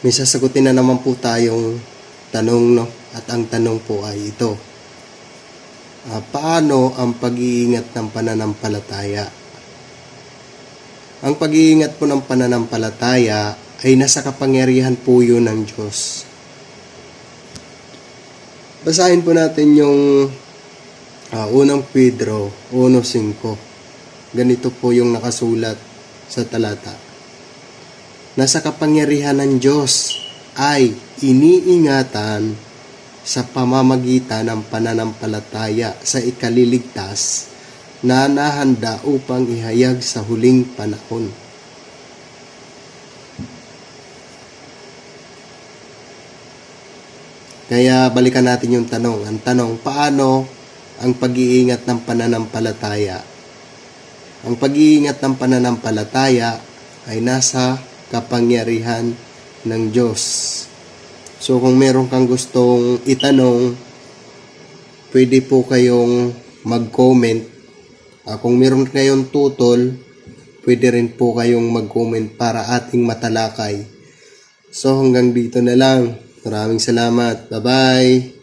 may sasagutin na naman po tayong tanong, no? At ang tanong po ay ito. Ah, paano ang pag-iingat ng pananampalataya? Ang pag-iingat po ng pananampalataya ay nasa kapangyarihan po yun ng Diyos. Basahin po natin yung ah, unang Pedro 1.5. Ganito po yung nakasulat sa talata. Nasa kapangyarihan ng Diyos ay iniingatan sa pamamagitan ng pananampalataya sa ikaliligtas na nahanda upang ihayag sa huling panahon. Kaya balikan natin yung tanong. Ang tanong, paano ang pag-iingat ng pananampalataya? Ang pag-iingat ng pananampalataya ay nasa kapangyarihan ng Diyos. So kung meron kang gustong itanong, pwede po kayong mag-comment. Ah, kung meron kayong tutol, pwede rin po kayong mag-comment para ating matalakay. So hanggang dito na lang. Maraming salamat. Bye-bye.